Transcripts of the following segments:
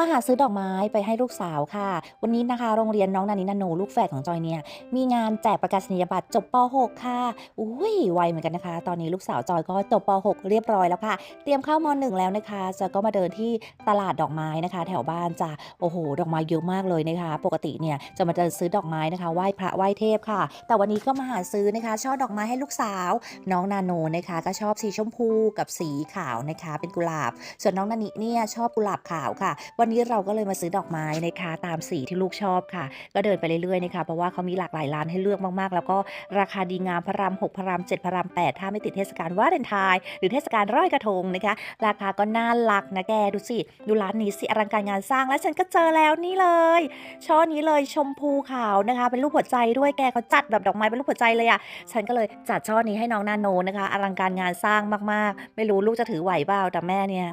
มาหาซื้อดอกไม้ไปให้ลูกสาวค่ะ วันนี้นะคะ โรงเรียนน้องนานินาโนลูกแฝดของจอยเนี่ยมีงานแจกประกาศนียบัตรจบป .6 ค่ะ อุ้ยไวเหมือนกันนะคะ ตอนนี้ลูกสาวจอยก็จบป .6 เรียบร้อยแล้วค่ะ เตรียมเข้าม .1 แล้วนะคะจอยก็มาเดินที่ตลาดดอกไม้นะคะ แถวบ้านจ้ะโอ้โห ดอกไม้เยอะมากเลยนะคะ ปกติเนี่ยจะมาเดินซื้อดอกไม้นะคะไหว้พระไหว้เทพค่ะ แต่วันนี้ก็มาหาซื้อนะคะช่อดอกไม้ให้ลูกสาว น้องนาโนนะคะ ก็ชอบสีชมพูกับสีขาวนะคะ เป็นกุหลาบ ส่วนน้องนานิเนี่ยชอบกุหลาบขาวค่ะวันนี้เราก็เลยมาซื้อดอกไม้นะคะตามสีที่ลูกชอบค่ะ ก็เดินไปเรื่อยๆนะคะเพราะว่าเขามีหลากหลายร้านให้เลือกมากๆ แล้วก็ราคาดีงามพระราม6พระราม7พระราม8ถ้าไม่ติดเทศกาลวาเลนไทน์หรือเทศกาลร้อยกระทงนะคะ ราคาก็น่ารักนะแกดูสิดูร้านนี้สิอลังการงานสร้างแล้วฉันก็เจอแล้วนี่เลยช่อนี้เลยชมพูขาวนะคะ เป็นรูปหัวใจด้วยแกเขาจัดแบบดอกไม้เป็นรูปหัวใจเลยอะฉันก็เลยจัดช่อนี้ให้น้องนาโนนะคะอลังการงานสร้างมากๆ ไม่รู้ลูกจะถือไหวเปล่าแต่แม่เนี่ย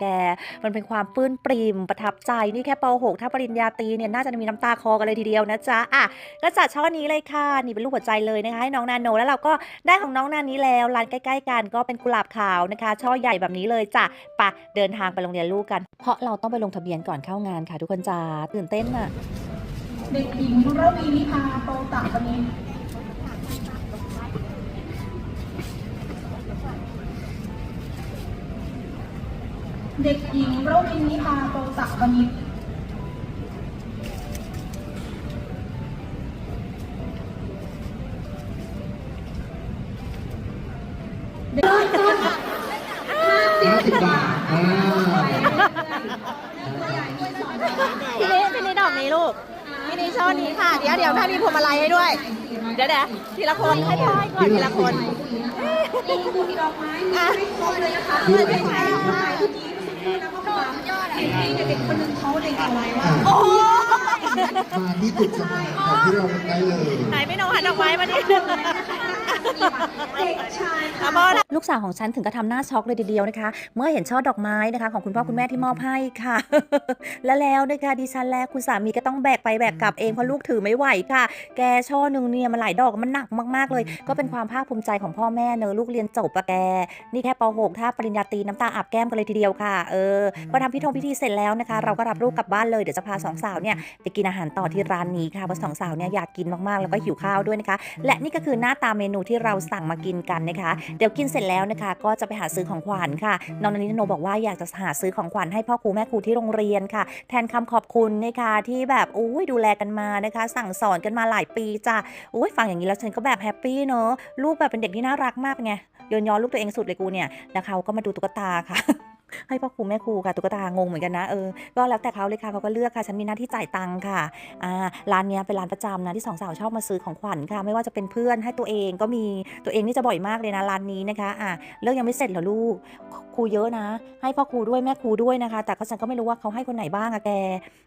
แกมันเป็นความปื้นปริมประทับใจนี่แค่ป .6 ถ้าปริญญาตรีเนี่ยน่าจะมีน้ำตาคอกันเลยทีเดียวนะจ๊ะอะก็จัดช่อนี้เลยค่ะนี่เป็นรูปหัวใจเลยนะคะให้น้องนาโนแล้วเราก็ได้ของน้องนานี้แล้วร้านใกล้ ๆ กันก็เป็นกุหลาบขาวนะคะ ช่อใหญ่แบบนี้เลยจ้ะปะเดินทางไปโรงเรียนลูกกัน เพราะเราต้องไปลงทะเบียนก่อนเข้างานค่ะ ทุกคนจ้าตื่นเต้นอะเด็กหญิงระวีนิพาโตตะบณิ เด็กหญิงระวีนิพาโตตะบณินเด็กห้าสิบบาทอ่าพี่นี่พี่นี่ดอกนี้ลูกพี่นี่ช่อนี้ค่ะ เดี๋ยวเดี๋ยวถ้ามีพวงมาลัยให้ด้วย เดี๋ยวเดี๋ยวทีละคนให้พ่อยก่อนทีละคน มีบุญดอกไม้มีให้ครบเลยนะคะที่เมื่อไหนเด็กชายคผู้รับชา ยผู้หญิงสุดยอดแล้วก็ความยอดอะเด็กคนหนึ่งเขาเด็กเอาไว้ว่าอ่ามาที่จุดสมัครของที่เราได้เลย ไหนไม่น้องหันดอกไม้มาดิเด็กชายอาบอลูกสาวของฉันถึงกับทำหน้าช็อกเลยทีเดียวนะคะ เมื่อเห็นช่อดอกไม้นะคะ ของคุณพ่อคุณแม่ที่มอบให้ค่ะ และแล้วนะคะดิฉันและคุณสามีก็ต้องแบกไปแบกกลับเองเพราะลูกถือไม่ไหวค่ะ แกช่อหนึ่งเนี่ยมันหลายดอกมันหนักมากๆเลย ก็เป็นความภาคภูมิใจของพ่อแม่เนอะลูกเรียนจบอะแก นี่แค่ป .6 ถ้าปริญญาตรีน้ำตาอาบแก้มกันเลยทีเดียวค่ะเออพอทำพิธีพิธีเสร็จแล้วนะคะ เราก็รับลูกกลับบ้านเลยเดี๋ยวจะพาสองสาวเนี่ยไปกินอาหารต่อที่ร้านนี้ค่ะเพราะสองสาวเนี่ยอยากกินมากๆ แล้วก็หิวข้าวด้วยนะคะ และนี่ก็คือหน้าตาเมนูที่เราสั่งมากินกันนะคะ เดี๋ยวกินเสร็จแล้วนะคะ ก็จะไปหาซื้อของขวัญค่ะน้องนันนิโนบอกว่าอยากจะหาซื้อของขวัญให้พ่อครูแม่ครูที่โรงเรียนค่ะ แทนคำขอบคุณนะคะที่แบบโอ้ยดูแลกันมานะคะ สั่งสอนกันมาหลายปีจ้ะโอ้ยฟังอย่างนี้แล้วฉันก็แบบแฮปปี้เนอะลูกแบบเป็นเด็กที่น่ารักมากไงเยินย้อนลูกตัวเองสุดเลยกูเนี่ยแล้วเขาก็มาดูตุ๊กตาค่ะ ให้พ่อครูแม่ครูค่ะตุ๊กตางงเหมือนกันนะเออก็แล้วแต่เขาเลยค่ะเขาก็เลือกค่ะฉันมีหน้าที่จ่ายตังค่ะอ่าร้านเนี้ยเป็นร้านประจำนะที่สองสาวชอบมาซื้อของขวัญค่ะ ไม่ว่าจะเป็นเพื่อนให้ตัวเองก็มีตัวเองนี่จะบ่อยมากเลยนะร้านนี้นะคะอ่าเรื่องยังไม่เสร็จเหรอลูกครูเยอะนะ ให้พ่อครูด้วยแม่ครูด้วยนะคะ แต่ก็ฉันก็ไม่รู้ว่าเขาให้คนไหนบ้างอะแก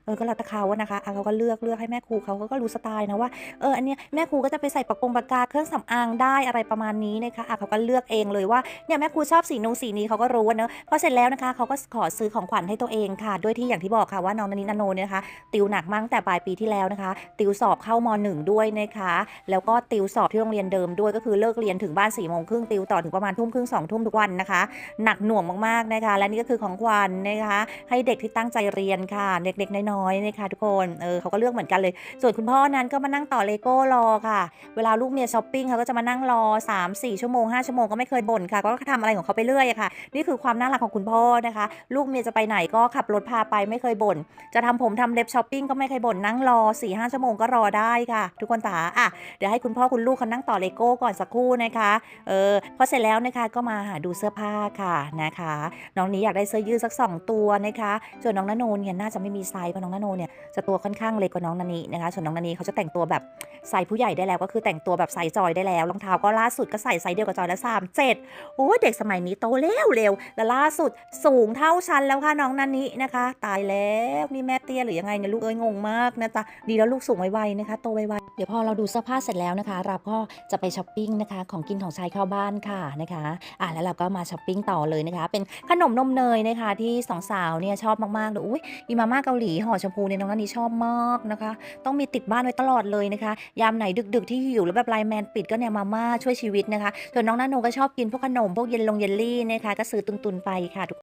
เออก็แล้วแต่เขาอะนะคะอะเขาก็เลือกเลือกให้แม่ครูเขาก็รู้สไตล์นะว่าเอออันเนี้ยแม่ครูก็จะไปใส่ปากกงปากกาเครื่องสำอางได้อะไรประมาณนี้นะคะอะเขาก็เลือกเองเลยว่าเนี่ยแม่ครูชอบสีนูสีนี้เขาก็รู้เนอะพอเสร็จแล้วนะคะเขาก็ขอซื้อของขวัญให้ตัวเองค่ะด้วยที่อย่างที่บอกค่ะว่าน้องนันนินโนเนี่ยนะคะติวหนักมากตั้งแต่ปลายปีที่แล้วนะคะ ติวสอบเข้ามหนึ่งด้วยนะคะแล้วก็ติวสอบที่โรงเรียนเดิมด้วยก็คือเลิกเรียนถึงบ้าน4ี่โมงครึ่งติวต่อถึงประมาณทุ่มครึ่งสองทุ่มทุกวันนะคะ หนักหน่วงมากๆนะคะ และนี่ก็คือของขวัญนะคะ ให้เด็กที่ตั้งใจเรียนค่ะ เด็กๆน้อยๆนะคะทุกคนเออเขาก็เลือกเหมือนกันเลย ส่วนคุณพ่อนั้นก็มานั่งต่อเลโก้รอค่ะ เวลาลูกเมียช้อปปิ้งเขาก็จะมานั่งรอ 3 4 ชั่วโมง5ชั่วโมงก็ไม่เคยบ่นค่ะ ก็ทำอะไรของเขาไปเรื่อยอะค่ะ นี่คือความน่ารักของคุณพ่อนะคะ ลูกเมียจะไปไหนก็ขับรถพาไปไม่เคยบ่น จะทำผมทำเล็บช้อปปิ้งก็ไม่เคยบ่นนั่งรอ4ี่ห้าชั่วโมงก็รอได้ค่ะ ทุกคนจ๋าอะเดี๋ยวให้คุณพ่อคุณลูกเขานั่งต่อเลโก้ก่อนสักครู่นะคะเออพอเสร็จแล้วนะคะก็มาหาดูเสื้อผ้าค่ะนะคะ น้องนี้อยากได้เสื้อยืดสัก 2 ตัวนะคะส่วนน้องนโนเนี่ยน่าจะไม่มีไซส์เพราะน้องนโนเนี่ยจะตัวค่อนข้างเล็กกว่าน้องนานีนะคะ ส่วนน้องนานีเขาจะแต่งตัวแบบไซส์ผู้ใหญ่ได้แล้วก็คือแต่งตัวแบบไซส์จอยได้แล้วรองเท้าก็ล่าสุดก็ใส่ไซส์เดียวกับจอยแล้วสามเจ็ดโอ้เด็กสมัยนี้โตเร็วเร็วและล่าสุดสูงเท่าฉันแล้วค่ะน้องนานีนะคะ ตายแล้วนี่แม่เตี้ยหรือยังไงเนี่ยลูกเอ้ยงงมากนะจ๊ะดีแล้วลูกสูงไวๆนะคะโตไวๆเดี๋ยวพอเราดูเสื้อผ้าเสร็จแล้วนะคะ เราก็จะไปช้อปปิ้งนะคะ ของกินของใช้เข้าบ้านค่ะนะคะอะแล้วเราก็มาช้อปปิ้งต่อเลยนะคะ เป็นขนมนมเนยนะคะ ที่สองสาวเนี่ยชอบมากๆเลยอุ้ยอีมาม่าเกาหลีห่อชมพูเนี่ยน้องนันนี่ชอบมากนะคะ ต้องมีติดบ้านไว้ตลอดเลยนะคะ ยามไหนดึก ๆ ที่หิวแล้วแบบไลน์แมนปิดก็เนี่ยมาม่าช่วยชีวิตนะคะส่วนน้องนาโนก็ชอบกินพวกขนมพวกเยนลงเยลลี่นะคะก็ซื้อตุนๆไปค่ะทุก